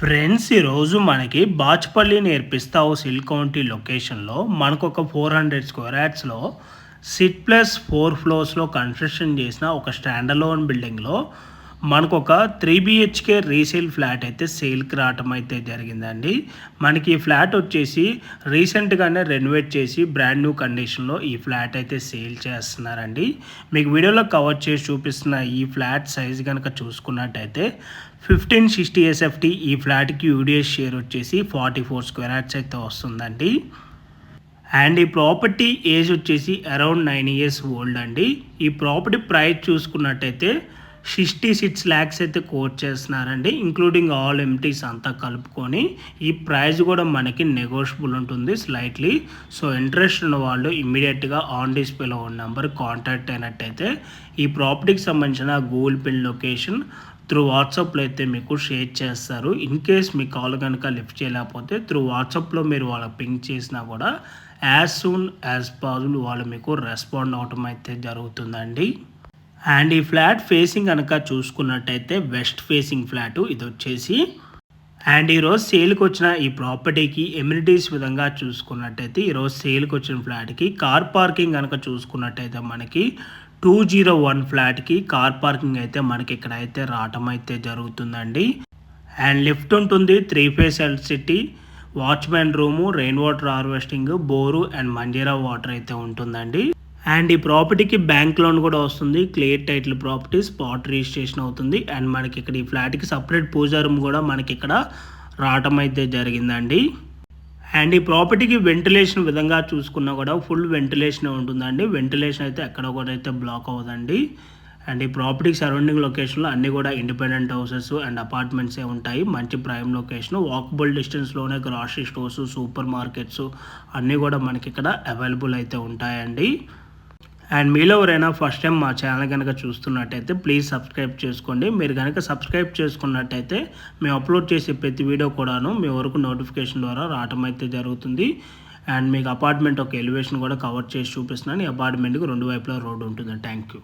Friends ఈరోజు మనకి బాచ్పల్లి నేర్పిస్తావు సిల్ county లొకేషన్లో మనకు ఒక ఫోర్ హండ్రెడ్ స్క్వేర్ యాడ్స్లో సిట్ ప్లస్ ఫోర్ ఫ్లోర్స్లో కన్స్ట్రక్షన్ చేసిన ఒక స్టాండలోన్ బిల్డింగ్లో మనకు ఒక త్రీ బిహెచ్కే రీసేల్ ఫ్లాట్ అయితే సేల్కి రావటం అయితే జరిగిందండి. మనకి ఈ ఫ్లాట్ వచ్చేసి రీసెంట్గానే రెనోవేట్ చేసి బ్రాండ్ న్యూ కండిషన్లో ఈ ఫ్లాట్ అయితే సేల్ చేస్తున్నారండి. మీకు వీడియోలో కవర్ చేసి చూపిస్తున్న ఈ ఫ్లాట్ సైజ్ కనుక చూసుకున్నట్టయితే ఫిఫ్టీన్ సిక్స్టీ ఎస్ఎఫ్టీ ఈ ఫ్లాట్కి యూడిఎస్ షేర్ వచ్చేసి ఫార్టీ ఫోర్ స్క్వేర్ యార్డ్స్ అయితే వస్తుందండి. అండ్ ఈ ప్రాపర్టీ ఏజ్ వచ్చేసి అరౌండ్ నైన్ ఇయర్స్ ఓల్డ్ అండి. ఈ ప్రాపర్టీ ప్రైస్ చూసుకున్నట్టయితే సిక్స్టీ సిక్స్ ల్యాక్స్ అయితే కోట్ చేస్తున్నారండి ఇంక్లూడింగ్ ఆల్ ఎంటీస్ అంతా కలుపుకొని. ఈ ప్రైస్ కూడా మనకి నెగోషియబుల్ ఉంటుంది స్లైట్లీ సో ఇంట్రెస్ట్ ఉన్న వాళ్ళు ఇమ్మీడియట్గా ఆన్ డిస్ప్లేలో ఉన్న నెంబర్ కాంటాక్ట్ అయినట్టయితే ఈ ప్రాపర్టీకి సంబంధించిన గూగుల్ పే లొకేషన్ త్రూ వాట్సాప్లో అయితే మీకు షేర్ చేస్తారు. ఇన్ కేస్ మీ కాల్ కనుక లిఫ్ట్ చేయలేకపోతే త్రూ వాట్సాప్లో మీరు వాళ్ళకి పింక్ చేసినా కూడా యాజ్ సూన్ యాజ్ పాసిబుల్ వాళ్ళు మీకు రెస్పాండ్ అవటం అయితే జరుగుతుందండి. అండ్ ఈ ఫ్లాట్ ఫేసింగ్ కనుక చూసుకున్నట్టయితే వెస్ట్ ఫేసింగ్ ఫ్లాట్ ఇది వచ్చేసి. అండ్ ఈరోజు సేల్కి వచ్చిన ఈ ప్రాపర్టీకి ఎమ్యూనిటీస్ విధంగా చూసుకున్నట్టయితే ఈరోజు సేల్కి వచ్చిన ఫ్లాట్కి కార్ పార్కింగ్ కనుక చూసుకున్నట్టయితే మనకి టూ జీరో వన్ ఫ్లాట్కి కార్ పార్కింగ్ అయితే మనకి ఇక్కడ అయితే రావటం అయితే జరుగుతుందండి. అండ్ లిఫ్ట్ ఉంటుంది three phase electricity watchman room rain water harvesting bore and Manjira water అయితే ఉంటుందండి. అండ్ ఈ ప్రాపర్టీకి బ్యాంక్ లోన్ కూడా వస్తుంది. Clear title property spot registration అవుతుంది. అండ్ మనకి ఇక్కడ ఈ ఫ్లాట్కి సపరేట్ పూజా రూమ్ కూడా మనకి ఇక్కడ రావటం అయితే జరిగిందండి. అండ్ ఈ ప్రాపర్టీకి వెంటిలేషన్ విధంగా చూసుకున్నా కూడా ఫుల్ వెంటిలేషన్ ఉంటుందండి. వెంటిలేషన్ అయితే ఎక్కడ కూడా అయితే బ్లాక్ అవ్వదండి. అండ్ ఈ ప్రాపర్టీకి సరౌండింగ్ లొకేషన్లో అన్నీ కూడా ఇండిపెండెంట్ హౌసెస్ అండ్ అపార్ట్మెంట్సే ఉంటాయి. మంచి ప్రైమ్ లొకేషన్ వాకబుల్ డిస్టెన్స్లోనే గ్రాసరీ స్టోర్స్ సూపర్ మార్కెట్స్ అన్నీ కూడా మనకి ఇక్కడ అవైలబుల్ అయితే ఉంటాయండి. అండ్ మీలో ఎవరైనా ఫస్ట్ టైం మా ఛానల్ కనుక చూస్తున్నట్టయితే ప్లీజ్ సబ్స్క్రైబ్ చేసుకోండి. మీరు కనుక సబ్స్క్రైబ్ చేసుకున్నట్టయితే మేము అప్లోడ్ చేసే ప్రతి వీడియో కూడాను మీ వరకు నోటిఫికేషన్ ద్వారా రావటం అయితే జరుగుతుంది. అండ్ మీకు అపార్ట్మెంట్ ఒక ఎలివేషన్ కూడా కవర్ చేసి చూపిస్తున్నాను. ఈ అపార్ట్మెంట్కి రెండు వైపులా రోడ్డు ఉంటుంది. Thank you